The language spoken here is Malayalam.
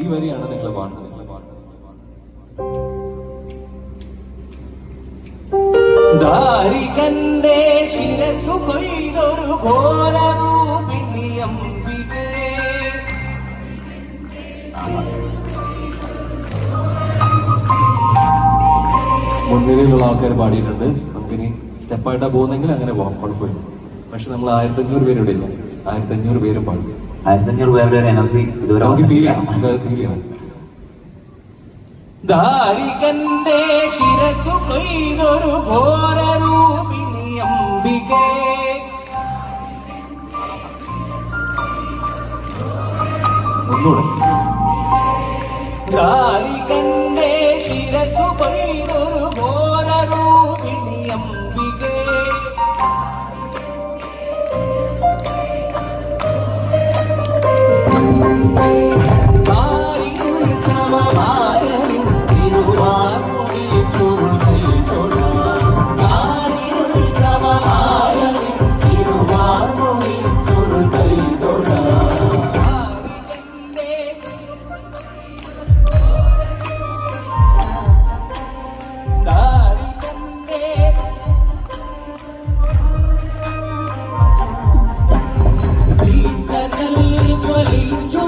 ഈ വരിയാണ് നിങ്ങൾ പാടുന്നത് ദാരികന്റെ ശിരസു കൊയ്തൊരു മുൻനിരയിലുള്ള ആൾക്കാർ പാടിയിട്ടുണ്ട്. നമുക്കിനി സ്റ്റെപ്പായിട്ടാ പോകുന്നെങ്കിൽ അങ്ങനെ പോകാം കുഴപ്പമില്ല. പക്ഷെ നമ്മൾ ആയിരത്തി അഞ്ഞൂറ് പേര് ഇവിടെ ഇല്ല. ആയിരത്തി അഞ്ഞൂറ് പേരും പാടും. ആയിരത്തഞ്ഞൂറ് പേരുടെ ഒരു എനർജി ഇതുവരെ നമുക്ക് ഫീൽ ചെയ്യാം ഫീൽ ചെയ്യാം ദാരികന്റെ ശിരസു കൊയ്തൊരു ഘോരൂപിണി അംബികേ. ഒന്നുകൂടെ. ദാരികന്റെ ശിരസു കൊയ്തൊരു ഘോരൂപിണി ఆత్మలించు